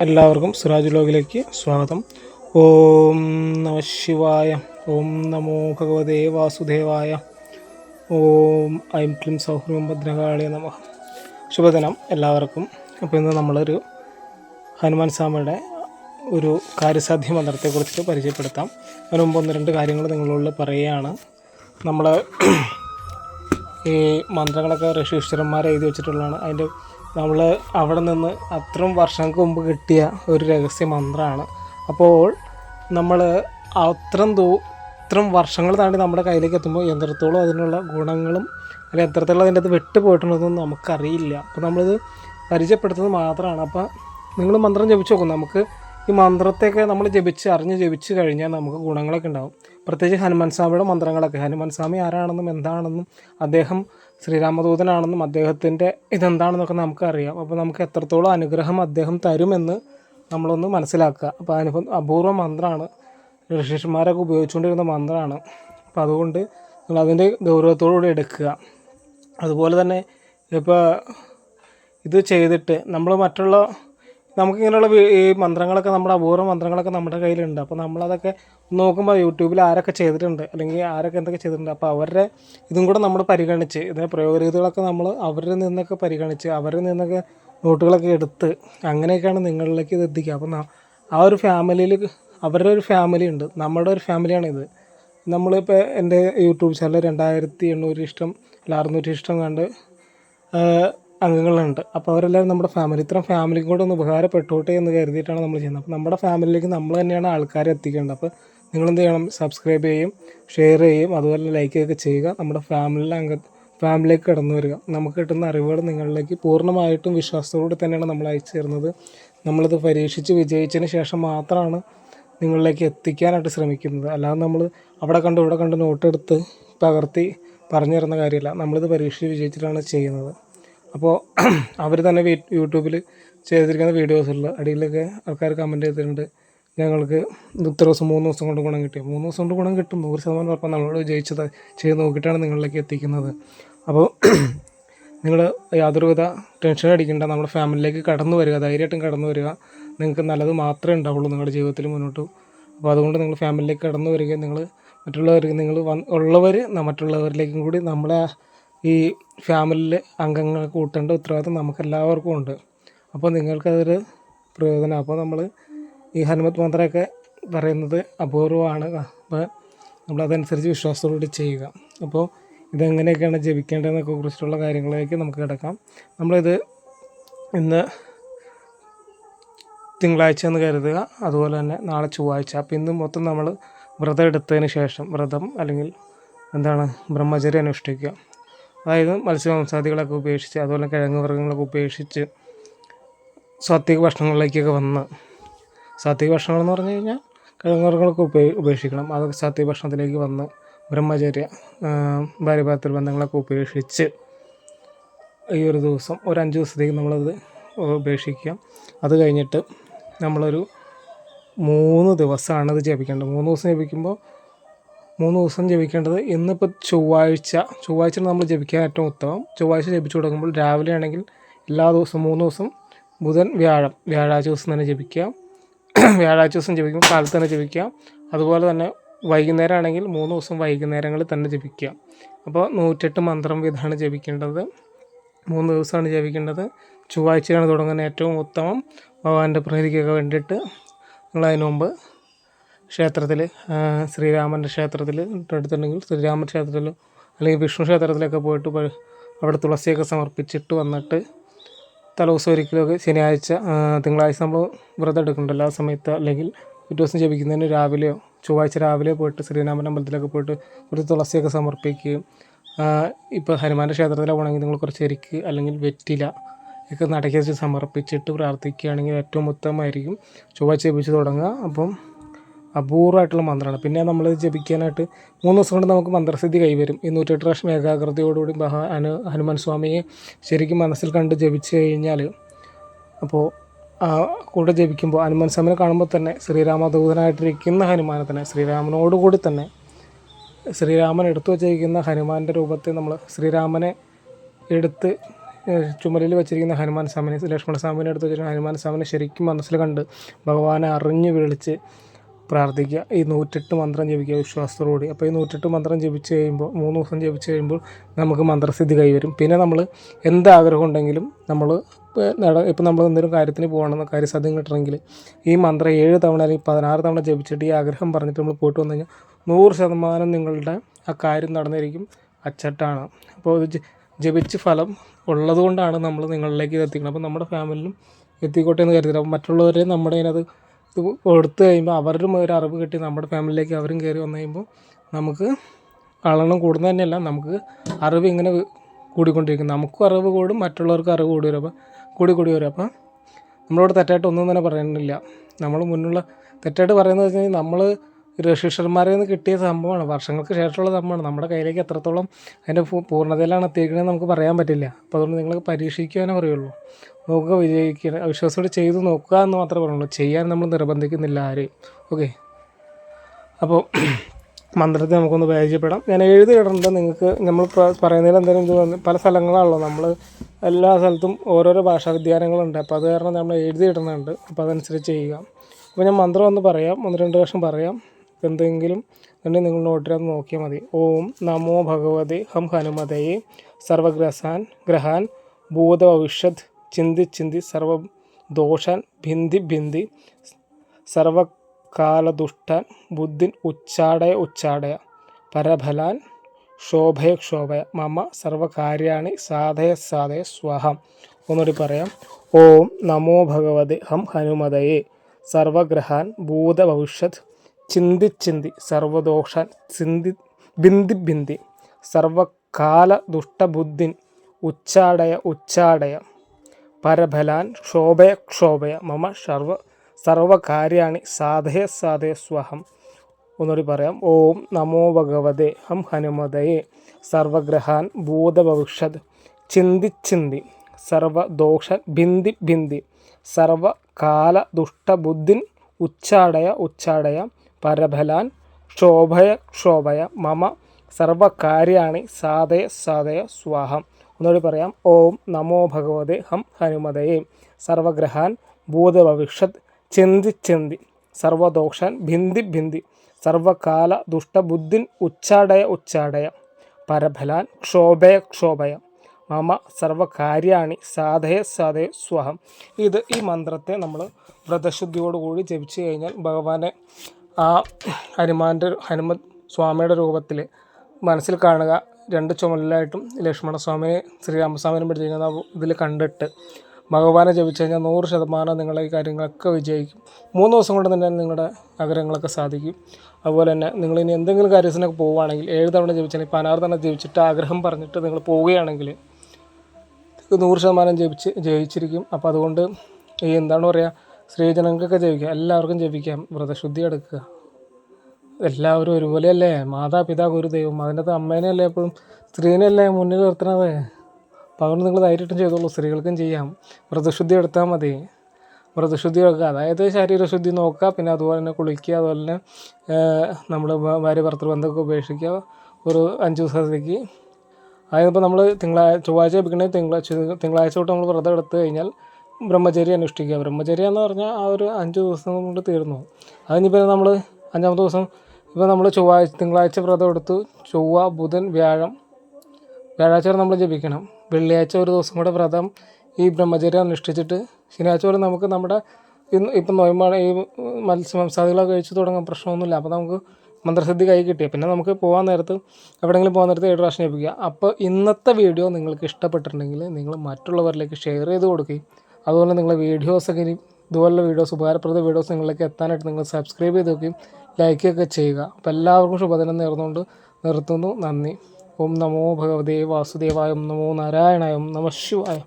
എല്ലാവർക്കും സിറാജ് ലോകിലേക്ക് സ്വാഗതം. ഓം നമ ശിവായ ഓം നമോ ഭഗവതേ വാസുദേവായ ഓം ഐം ക്ലിം സൗഹൃദം ഭദ്രകാളിയ നമ. ശുഭദിനം എല്ലാവർക്കും. അപ്പോൾ ഇന്ന് നമ്മളൊരു ഹനുമാൻ സ്വാമിയുടെ ഒരു കാര്യസാധ്യ മന്ത്രത്തെക്കുറിച്ച് പരിചയപ്പെടുത്താം. അതിന് മുമ്പ് ഒന്ന് രണ്ട് കാര്യങ്ങൾ നിങ്ങളോട് പറയുകയാണ്. നമ്മൾ ഈ മന്ത്രങ്ങളൊക്കെ ഋഷീശ്വരന്മാർ എഴുതി വെച്ചിട്ടുള്ളതാണ്. അതിന്റെ നമ്മൾ അവിടെ നിന്ന് അത്രയും വർഷങ്ങൾക്ക് മുമ്പ് കിട്ടിയ ഒരു രഹസ്യ മന്ത്രമാണ് അപ്പോൾ നമ്മൾ അത്രയും ദൂ ഇത്രയും വർഷങ്ങൾ താണ്ടി നമ്മുടെ കയ്യിലേക്ക് എത്തുമ്പോൾ എത്രത്തോളം അതിനുള്ള ഗുണങ്ങളും അല്ലെങ്കിൽ എത്രത്തോളം അതിന്റെ അത് വെട്ടുപോയിട്ടുണ്ടെന്നൊന്നും നമുക്കറിയില്ല. അപ്പോൾ നമ്മളിത് പരിചയപ്പെടുത്തുന്നത് മാത്രമാണ്. അപ്പോൾ നിങ്ങൾ മന്ത്രം ജപിച്ച് നോക്കും. നമുക്ക് ഈ മന്ത്രത്തെയൊക്കെ നമ്മൾ ജപിച്ച് അറിഞ്ഞ് ജപിച്ച് കഴിഞ്ഞാൽ നമുക്ക് ഗുണങ്ങളൊക്കെ ഉണ്ടാകും പ്രത്യേകിച്ച് ഹനുമാൻ സ്വാമിയുടെ മന്ത്രങ്ങളൊക്കെ. ഹനുമാൻ സ്വാമി ആരാണെന്നും എന്താണെന്നും അദ്ദേഹം ശ്രീരാമദൂതനാണെന്നും അദ്ദേഹത്തിന്റെ ഇതെന്താണെന്നൊക്കെ നമുക്കറിയാം അപ്പോൾ നമുക്ക് എത്രത്തോളം അനുഗ്രഹം അദ്ദേഹം തരുമെന്ന് നമ്മളൊന്ന് മനസ്സിലാക്കുക. അപ്പോൾ അനുഭവം അപൂർവ മന്ത്രമാണ് ഋഷിഷന്മാരൊക്കെ ഉപയോഗിച്ചുകൊണ്ടിരുന്ന മന്ത്രമാണ് അപ്പോൾ അതുകൊണ്ട് നിങ്ങൾ അതിന്റെ ഗൗരവത്തോടുകൂടി എടുക്കുക. അതുപോലെ തന്നെ ഇപ്പോൾ ഇത് ചെയ്തിട്ട് നമ്മൾ മറ്റുള്ള നമുക്കിങ്ങനെയുള്ള ഇങ്ങനെയുള്ള ഈ മന്ത്രങ്ങളൊക്കെ നമ്മുടെ അപൂർവ മന്ത്രങ്ങളൊക്കെ നമ്മുടെ കയ്യിലുണ്ട്. അപ്പോൾ നമ്മളതൊക്കെ നോക്കുമ്പോൾ യൂട്യൂബിൽ ആരൊക്കെ ചെയ്തിട്ടുണ്ട് അല്ലെങ്കിൽ ആരൊക്കെ എന്തൊക്കെ ചെയ്തിട്ടുണ്ട് അപ്പോൾ അവരുടെ ഇതും കൂടെ നമ്മൾ പരിഗണിച്ച് ഇത് പ്രയോഗരീതികളൊക്കെ നമ്മൾ അവരിൽ നിന്നൊക്കെ പരിഗണിച്ച് അവരിൽ നിന്നൊക്കെ നോട്ടുകളൊക്കെ എടുത്ത് അങ്ങനെയൊക്കെയാണ് നിങ്ങളിലേക്ക് ഇത് എത്തിക്കുക. അപ്പം ആ ഒരു ഫാമിലിയിൽ അവരുടെ ഒരു ഫാമിലി ഉണ്ട്. നമ്മുടെ ഒരു ഫാമിലിയാണ് ഇത്. നമ്മളിപ്പോൾ എന്റെ യൂട്യൂബ് ചാനൽ രണ്ടായിരത്തി എണ്ണൂറ് ഇഷ്ടം അല്ല അറുന്നൂറ്റി ഇഷ്ടം കണ്ട് അംഗങ്ങളുണ്ട്. അപ്പോൾ അവരെല്ലാവരും നമ്മുടെ ഫാമിലി ഇത്രയും ഫാമിലിക്കും കൂടെ ഒന്ന് ഉപകാരപ്പെട്ടോട്ടെ എന്ന് കരുതിയിട്ടാണ് നമ്മൾ ചെയ്യുന്നത്. അപ്പോൾ നമ്മുടെ ഫാമിലിയിലേക്ക് നമ്മൾ തന്നെയാണ് ആൾക്കാരെ എത്തിക്കേണ്ടത്. അപ്പോൾ നിങ്ങളെന്ത് ചെയ്യണം? സബ്സ്ക്രൈബ് ചെയ്യും ഷെയർ ചെയ്യും അതുപോലെ ലൈക്ക് ഒക്കെ ചെയ്യുക. നമ്മുടെ ഫാമിലിയിലെ അംഗ ഫാമിലിയിലേക്ക് കടന്നു വരിക. നമുക്ക് കിട്ടുന്ന അറിവുകൾ നിങ്ങളിലേക്ക് പൂർണമായിട്ടും വിശ്വാസത്തോടെ തന്നെയാണ് നമ്മൾ അയച്ചു തരുന്നത്. നമ്മളത് പരീക്ഷിച്ച് വിജയിച്ചതിന് ശേഷം മാത്രമാണ് നിങ്ങളിലേക്ക് എത്തിക്കാനായിട്ട് ശ്രമിക്കുന്നത്. അല്ലാതെ നമ്മൾ അവിടെ കണ്ട് ഇവിടെ കണ്ട് നോട്ടെടുത്ത് പകർത്തി പറഞ്ഞു തരുന്ന കാര്യമില്ല. നമ്മളിത് പരീക്ഷിച്ച് വിജയിച്ചിട്ടാണ് ചെയ്യുന്നത്. അപ്പോൾ അവർ തന്നെ യൂട്യൂബിൽ ചെയ്തിരിക്കുന്ന വീഡിയോസുള്ള അടിയിലൊക്കെ ആൾക്കാർ കമന്റ് ചെയ്തിട്ടുണ്ട്. ഞങ്ങൾക്ക് ഇത് ഇത്ര ദിവസം മൂന്ന് ദിവസം കൊണ്ട് ഗുണം കിട്ടി. മൂന്ന് ദിവസം കൊണ്ട് ഗുണം കിട്ടും. നൂറ് ശതമാനം ഉറപ്പാണ് നമ്മളോട് ജയിച്ചത് ചെയ്ത് നോക്കിയിട്ടാണ് നിങ്ങളിലേക്ക് എത്തിക്കുന്നത്. അപ്പോൾ നിങ്ങൾ യാതൊരുവിധ ടെൻഷൻ അടിക്കേണ്ട. നമ്മുടെ ഫാമിലിയിലേക്ക് കടന്നു വരിക ധൈര്യമായിട്ടും കടന്നു വരിക. നിങ്ങൾക്ക് നല്ലത് മാത്രമേ ഉണ്ടാവുള്ളൂ നിങ്ങളുടെ ജീവിതത്തിൽ മുന്നോട്ട്. അപ്പോൾ അതുകൊണ്ട് നിങ്ങൾ ഫാമിലിയിലേക്ക് കടന്നു വരിക. നിങ്ങൾ മറ്റുള്ളവർക്ക് നിങ്ങൾ ഉള്ളവർ മറ്റുള്ളവരിലേക്കും കൂടി നമ്മളെ ഈ ഫാമിലിയിലെ അംഗങ്ങളെ കൂട്ടേണ്ട ഉത്തരവാദിത്വം നമുക്കെല്ലാവർക്കും ഉണ്ട്. അപ്പോൾ നിങ്ങൾക്കതൊരു പ്രയോജനം. അപ്പോൾ നമ്മൾ ഈ ഹനുമത് മന്ത്രമൊക്കെ പറയുന്നത് അപൂർവമാണ്. അപ്പോൾ നമ്മളതനുസരിച്ച് വിശ്വാസത്തോടുകൂടി ചെയ്യുക. അപ്പോൾ ഇതെങ്ങനെയൊക്കെയാണ് ജപിക്കേണ്ടതെന്നൊക്കെ കുറിച്ചിട്ടുള്ള കാര്യങ്ങളിലേക്ക് നമുക്ക് കിടക്കാം. നമ്മളിത് ഇന്ന് തിങ്കളാഴ്ച എന്ന് കരുതുക. അതുപോലെ തന്നെ നാളെ ചൊവ്വാഴ്ച. അപ്പോൾ ഇന്ന് മൊത്തം നമ്മൾ വ്രതം എടുത്തതിന് ശേഷം വ്രതം അല്ലെങ്കിൽ എന്താണ് ബ്രഹ്മചര്യം അനുഷ്ഠിക്കുക. അതായത് മത്സ്യമാംസാദികളൊക്കെ ഉപേക്ഷിച്ച് അതുപോലെ കിഴങ്ങ് വർഗങ്ങളൊക്കെ ഉപേക്ഷിച്ച് സാത്വിക ഭക്ഷണങ്ങളിലേക്കൊക്കെ വന്ന് സാത്വിക ഭക്ഷണങ്ങളെന്ന് പറഞ്ഞു കഴിഞ്ഞാൽ കിഴങ്ങ് വർഗങ്ങളൊക്കെ ഉപേ ഉപേക്ഷിക്കണം. അതൊക്കെ സാത്വിക ഭക്ഷണത്തിലേക്ക് വന്ന് ബ്രഹ്മചര്യ ഭാര്യഭാരത്തിൽ ബന്ധങ്ങളൊക്കെ ഉപേക്ഷിച്ച് ഈ ഒരു ദിവസം ഒരു അഞ്ച് ദിവസത്തേക്ക് നമ്മളത് ഉപേക്ഷിക്കുക. അത് കഴിഞ്ഞിട്ട് നമ്മളൊരു മൂന്ന് ദിവസമാണ് ഇത് ജപിക്കേണ്ടത്. മൂന്ന് ദിവസം ജപിക്കുമ്പോൾ മൂന്ന് ദിവസം ജപിക്കേണ്ടത് ഇന്നിപ്പോൾ ചൊവ്വാഴ്ച. ചൊവ്വാഴ്ച നമ്മൾ ജപിക്കാൻ ഏറ്റവും ഉത്തമം. ചൊവ്വാഴ്ച ജപിച്ചു തുടങ്ങുമ്പോൾ രാവിലെ ആണെങ്കിൽ എല്ലാ ദിവസവും മൂന്ന് ദിവസം ബുധൻ വ്യാഴം വ്യാഴാഴ്ച ദിവസം തന്നെ ജപിക്കുക. വ്യാഴാഴ്ച ദിവസം ജപിക്കുമ്പോൾ കാലത്ത് തന്നെ ജപിക്കുക. അതുപോലെ തന്നെ വൈകുന്നേരം ആണെങ്കിൽ മൂന്ന് ദിവസം വൈകുന്നേരങ്ങളിൽ തന്നെ ജപിക്കുക. അപ്പോൾ നൂറ്റെട്ട് മന്ത്രം വീതമാണ് ജപിക്കേണ്ടത്. മൂന്ന് ദിവസമാണ് ജപിക്കേണ്ടത്. ചൊവ്വാഴ്ചയാണ് തുടങ്ങുന്നത് ഏറ്റവും ഉത്തമം. ഭഗവാന്റെ പ്രീതിക്കൊക്കെ വേണ്ടിയിട്ട് നിങ്ങൾ അതിനു മുമ്പ് ക്ഷേത്രത്തിൽ ശ്രീരാമന്റെ ക്ഷേത്രത്തിൽ അടുത്തുണ്ടെങ്കിൽ ശ്രീരാമ ക്ഷേത്രത്തിലോ അല്ലെങ്കിൽ വിഷ്ണു ക്ഷേത്രത്തിലൊക്കെ പോയിട്ട് അവിടെ തുളസിയൊക്കെ സമർപ്പിച്ചിട്ട് വന്നിട്ട് തലേദിവസം ഒരിക്കലൊക്കെ ശനിയാഴ്ച തിങ്കളാഴ്ച നമ്മൾ വ്രതം എടുക്കുന്നുണ്ടല്ലോ ആ സമയത്ത്. അല്ലെങ്കിൽ ഒരു ദിവസം ജപിക്കുന്നതിന് രാവിലെയോ ചൊവ്വാഴ്ച രാവിലെ പോയിട്ട് ശ്രീരാമൻ അമ്പലത്തിലൊക്കെ പോയിട്ട് ഒരു തുളസിയൊക്കെ സമർപ്പിക്കുകയും ഇപ്പോൾ ഹനുമാന്റെ ക്ഷേത്രത്തിലെ പോകണമെങ്കിൽ നിങ്ങൾ കുറച്ച് എരിക്ക് അല്ലെങ്കിൽ വെറ്റില ഒക്കെ നടക്കി വെച്ച് സമർപ്പിച്ചിട്ട് പ്രാർത്ഥിക്കുകയാണെങ്കിൽ ഏറ്റവും ഉത്തമമായിരിക്കും. ചൊവ്വാഴ്ച ജപിച്ച് തുടങ്ങുക. അപ്പം അപൂർവമായിട്ടുള്ള മന്ത്രമാണ്. പിന്നെ നമ്മൾ ജപിക്കാനായിട്ട് മൂന്ന് ദിവസം കൊണ്ട് നമുക്ക് മന്ത്രസിദ്ധി കൈവരും. ഈ നൂറ്റെട്ട് പ്രാവശ്യം ഏകാഗ്രതയോടുകൂടി മഹാ അനു ഹനുമാൻ സ്വാമിയെ ശരിക്കും മനസ്സിൽ കണ്ട് ജപിച്ചു കഴിഞ്ഞാൽ അപ്പോൾ കൂടെ ജപിക്കുമ്പോൾ ഹനുമാൻ സ്വാമിനെ കാണുമ്പോൾ തന്നെ ശ്രീരാമദൂതനായിട്ടിരിക്കുന്ന ഹനുമാനെ തന്നെ ശ്രീരാമനോടുകൂടി തന്നെ ശ്രീരാമൻ എടുത്തു വച്ചിരിക്കുന്ന ഹനുമാന്റെ രൂപത്തെ നമ്മൾ ശ്രീരാമനെ എടുത്ത് ചുമലിൽ വെച്ചിരിക്കുന്ന ഹനുമാൻ സ്വാമിനെ ലക്ഷ്മണ സ്വാമിനെ എടുത്ത് വെച്ചിരിക്കുന്ന ഹനുമാൻ സ്വാമിനെ ശരിക്കും മനസ്സിൽ കണ്ട് ഭഗവാനെ അറിഞ്ഞ് വിളിച്ച് പ്രാർത്ഥിക്കുക. ഈ നൂറ്റെട്ട് മന്ത്രം ജപിക്കുക വിശ്വാസത്തോടുകൂടി. അപ്പോൾ ഈ നൂറ്റെട്ട് മന്ത്രം ജപിച്ച് കഴിയുമ്പോൾ മൂന്ന് ദിവസം ജപിച്ച് കഴിയുമ്പോൾ നമുക്ക് മന്ത്രസിദ്ധി കൈവരും. പിന്നെ നമ്മൾ എന്ത് ആഗ്രഹം ഉണ്ടെങ്കിലും നമ്മൾ ഇപ്പം നമ്മൾ എന്തെങ്കിലും കാര്യത്തിന് പോകണമെന്ന് കാര്യസാധ്യം കിട്ടണമെങ്കിൽ ഈ മന്ത്രം ഏഴ് തവണ അല്ലെങ്കിൽ പതിനാറ് തവണ ജപിച്ചിട്ട് ഈ ആഗ്രഹം പറഞ്ഞിട്ട് നമ്മൾ പോയിട്ട് വന്നു കഴിഞ്ഞാൽ നൂറ് ശതമാനം നിങ്ങളുടെ ആ കാര്യം നടന്നിരിക്കും. അച്ചട്ടാണ്. അപ്പോൾ ഇത് ജപിച്ച് ഫലം ഉള്ളതുകൊണ്ടാണ് നമ്മൾ നിങ്ങളിലേക്ക് ഇത് എത്തിക്കുന്നത്. അപ്പോൾ നമ്മുടെ ഫാമിലിയിലും എത്തിക്കോട്ടെ എന്ന് കരുതില്ല അപ്പോൾ മറ്റുള്ളവരെ നമ്മുടെ അതിനകത്ത് ഇത് കൊടുത്തു കഴിയുമ്പോൾ അവരുടെ ഒരു അറിവ് കിട്ടി നമ്മുടെ ഫാമിലിയിലേക്ക് അവരും കയറി വന്നു കഴിയുമ്പോൾ നമുക്ക് ആളെണ്ണം കൂടുന്നത് തന്നെയല്ല നമുക്ക് അറിവ് ഇങ്ങനെ കൂടിക്കൊണ്ടിരിക്കും. നമുക്കും അറിവ് കൂടും മറ്റുള്ളവർക്കും അറിവ് കൂടി വരും. അപ്പം കൂടി കൂടി വരും. അപ്പം നമ്മളോട് തെറ്റായിട്ട് ഒന്നും തന്നെ പറയുന്നില്ല. നമ്മൾ മുന്നുള്ള തെറ്റായിട്ട് പറയുന്നത് വെച്ച് കഴിഞ്ഞാൽ നമ്മൾ രക്ഷിഷന്മാരിൽ നിന്ന് കിട്ടിയ സംഭവമാണ്. വർഷങ്ങൾക്ക് ശേഷമുള്ള സംഭവമാണ്. നമ്മുടെ കയ്യിലേക്ക് എത്രത്തോളം അതിന്റെ പൂർണതയിലാണ് എത്തിയിരിക്കണമെന്ന് നമുക്ക് പറയാൻ പറ്റില്ല. അപ്പോൾ അതുകൊണ്ട് നിങ്ങൾ പരീക്ഷിക്കുവാനേ പറയുള്ളൂ. നോക്കുക വിജയിക്കുക വിശ്വാസത്തോടെ ചെയ്തു നോക്കുക എന്ന് മാത്രമേ പറയുള്ളൂ. ചെയ്യാൻ നമ്മൾ നിർബന്ധിക്കുന്നില്ല ആരെയും. ഓക്കെ അപ്പോൾ മന്ത്രത്തെ നമുക്കൊന്ന് പരിചയപ്പെടാം. ഞാൻ എഴുതി ഇടുന്നുണ്ട് നിങ്ങൾക്ക് നമ്മൾ പറയുന്നതിൽ എന്തെങ്കിലും പല സ്ഥലങ്ങളാണല്ലോ. നമ്മൾ എല്ലാ സ്ഥലത്തും ഓരോരോ ഭാഷാ വ്യതിയാനങ്ങളുണ്ട്. അപ്പോൾ അത് കാരണം നമ്മൾ എഴുതി ഇടുന്നുണ്ട്. അപ്പോൾ അതനുസരിച്ച് ചെയ്യുക. അപ്പോൾ ഞാൻ മന്ത്രം ഒന്ന് പറയാം. ഒന്ന് രണ്ട് പ്രാവശ്യം പറയാം. എന്തെങ്കിലും ഉണ്ടെങ്കിൽ നിങ്ങൾ നോട്ടിലത് നോക്കിയാൽ മതി. ഓം നമോ ഭഗവതി ഹം ഹനുമതയെ സർവഗ്രസാൻ ഗ്രഹാൻ ഭൂതഭവിഷ്യത് ചിന്തി ചിന്തി സർവ ദോഷാൻ ഭിന്തി ഭിന്തി സർവകാലദുഷ്ടാൻ ബുദ്ധിൻ ഉച്ചാടയ ഉച്ചാടയ പരഫലാൻ ശോഭയ ക്ഷോഭയ മമ സർവകാര്യാണി സാധയ സാധയ സ്വഹം. ഒന്നുകൂടി പറയാം. ഓം നമോ ഭഗവതി ഹം ഹനുമതയെ. സർവഗ്രഹാൻ ഭൂതഭവിഷ്യത് ചിന്തി ചിന്തി സർവദോഷാൻ ചിന്തി ബിന്ദി ബിന്ദി സർവകാല ദുഷ്ടബുദ്ധിൻ ഉച്ചാടയ ഉച്ചാടയ പരഫലാൻ ക്ഷോഭയ ക്ഷോഭയ മമ സർവ സർവകാര്യാണി സാധയ സാധയ സ്വഹം. ഒന്നുകൂടി പറയാം. ഓം നമോ ഭഗവതേ ഹം ഹനുമതയെ സർവഗ്രഹാൻ ഭൂതഭവിഷ്യത് ചിന്തി ചിന്തി സർവദോഷ ഭിന്തി ഭിന്തി സർവകാല ദുഷ്ടബുദ്ധിൻ ഉച്ചാടയ ഉച്ചാടയ പരഫലാൻ ക്ഷോഭയ ക്ഷോഭയ മമ സർവകാര്യാണി സാധയ സാധയ സ്വാഹം. ഒന്നുകൂടി പറയാം. ഓം നമോ ഭഗവതേ ഹം ഹനുമതയെ. സർവഗ്രഹാൻ ഭൂതഭവിഷ്യത് ചിന്തി ചിന്തി. സർവദോഷാൻ ഭിന്തി ഭിന്തി. സർവകാല ദുഷ്ടബുദ്ധിൻ ഉച്ചാടയ ഉച്ചാടയ. പരഫലാൻ ക്ഷോഭയ ക്ഷോഭയ. മമ സർവകാര്യാണി സാധയ സാധയ സ്വഹം. ഇത് ഈ മന്ത്രത്തെ നമ്മൾ വ്രതശുദ്ധിയോടുകൂടി ജപിച്ചു കഴിഞ്ഞാൽ ഭഗവാനെ ആ ഹനുമാന്റെ ഹനുമത് സ്വാമിയുടെ രൂപത്തിൽ മനസ്സിൽ കാണുക. രണ്ട് ചുമലിലായിട്ടും ലക്ഷ്മണസ്വാമിയെ ശ്രീരാമസ്വാമിനെ പിടിച്ചിരിക്കുന്ന ഇതിൽ കണ്ടിട്ട് ഭഗവാനെ ജപിച്ചു കഴിഞ്ഞാൽ നൂറ് ശതമാനം നിങ്ങളെ ഈ കാര്യങ്ങളൊക്കെ വിജയിക്കും. മൂന്ന് ദിവസം കൊണ്ട് തന്നെ നിങ്ങളുടെ ആഗ്രഹങ്ങളൊക്കെ സാധിക്കും. അതുപോലെ തന്നെ നിങ്ങൾ ഇനി എന്തെങ്കിലും കാര്യത്തിനൊക്കെ പോവുകയാണെങ്കിൽ ഏഴ് തവണ ജപിച്ചാൽ ഇപ്പോൾ തവണ ജപിച്ചിട്ട് ആഗ്രഹം പറഞ്ഞിട്ട് നിങ്ങൾ പോവുകയാണെങ്കിൽ നൂറ് ശതമാനം ജപിച്ച് ജയിച്ചിരിക്കും. അപ്പോൾ അതുകൊണ്ട് ഈ എന്താണ് പറയുക സ്ത്രീജനങ്ങൾക്കൊക്കെ ജപിക്കാം എല്ലാവർക്കും ജപിക്കാം. വ്രതശുദ്ധി എടുക്കുക. എല്ലാവരും ഒരുപോലെയല്ലേ? മാതാപിതാ ഗുരു ദൈവം അതിന്റെ അമ്മേനെ അമ്മേനെയല്ലേ എപ്പോഴും? സ്ത്രീനെയല്ലേ മുന്നിൽ നിർത്തണത് അപ്പോൾ അതുകൊണ്ട് നിങ്ങൾ ധൈര്യമായിട്ടും ചെയ്തോളൂ സ്ത്രീകൾക്കും ചെയ്യാം. വ്രതശുദ്ധി എടുത്താൽ മതി. വ്രതശുദ്ധി എടുക്കുക. അതായത് ശരീരശുദ്ധി നോക്കുക പിന്നെ അതുപോലെ തന്നെ കുളിക്കുക അതുപോലെ തന്നെ നമ്മൾ ഭാര്യ ഭർത്തൃ ബന്ധമൊക്കെ ഉപേക്ഷിക്കുക ഒരു അഞ്ച് ദിവസത്തേക്ക്. അതായത് നമ്മൾ തിങ്കളാഴ്ച ചൊവ്വാഴ്ച ലഭിക്കണേ തിങ്കളാഴ്ച തിങ്കളാഴ്ച തൊട്ട് നമ്മൾ വ്രതം എടുത്തു കഴിഞ്ഞാൽ ബ്രഹ്മചര്യം അനുഷ്ഠിക്കുക. ബ്രഹ്മചര്യം എന്ന് പറഞ്ഞാൽ ആ ഒരു അഞ്ച് ദിവസം കൊണ്ട് തീർന്നു. അതിനിപ്പോൾ നമ്മൾ അഞ്ചാമത്തെ ദിവസം ഇപ്പോൾ നമ്മൾ ചൊവ്വാഴ്ച തിങ്കളാഴ്ച വ്രതം എടുത്തു. ചൊവ്വ ബുധൻ വ്യാഴം. വ്യാഴാഴ്ച വരെ നമ്മൾ ജപിക്കണം. വെള്ളിയാഴ്ച ഒരു ദിവസം കൂടെ വ്രതം ഈ ബ്രഹ്മചര്യം അനുഷ്ഠിച്ചിട്ട് ശനിയാഴ്ച വരെ നമുക്ക് നമ്മുടെ ഇന്ന് ഇപ്പം നോയമ്പാണ് ഈ മത്സ്യമാംസാദികളൊക്കെ കഴിച്ചു തുടങ്ങാൻ പ്രശ്നമൊന്നുമില്ല. അപ്പോൾ നമുക്ക് മന്ത്രസിദ്ധി കൈ കിട്ടിയ. പിന്നെ നമുക്ക് പോകാൻ നേരത്ത് എവിടെയെങ്കിലും പോകാൻ നേരത്ത് ഏഴ് പ്രാവശ്യം ജപിക്കുക. അപ്പോൾ ഇന്നത്തെ വീഡിയോ നിങ്ങൾക്ക് ഇഷ്ടപ്പെട്ടിട്ടുണ്ടെങ്കിൽ നിങ്ങൾ മറ്റുള്ളവരിലേക്ക് ഷെയർ ചെയ്ത് കൊടുക്കുകയും അതുപോലെ നിങ്ങളെ വീഡിയോസൊക്കെ ഇനി ഇതുപോലുള്ള വീഡിയോസ് ഉപകാരപ്രദ വീഡിയോസ് നിങ്ങളിലേക്ക് എത്താനായിട്ട് നിങ്ങൾ സബ്സ്ക്രൈബ് ചെയ്ത് നോക്കുകയും ലൈക്കൊക്കെ ചെയ്യുക. അപ്പോൾ എല്ലാവർക്കും ശുഭദിനം നേർന്നുകൊണ്ട് നിർത്തുന്നു. നന്ദി. ഓം നമോ ഭഗവതേ വാസുദേവായ നമോ നാരായണായ നമ ശിവായ.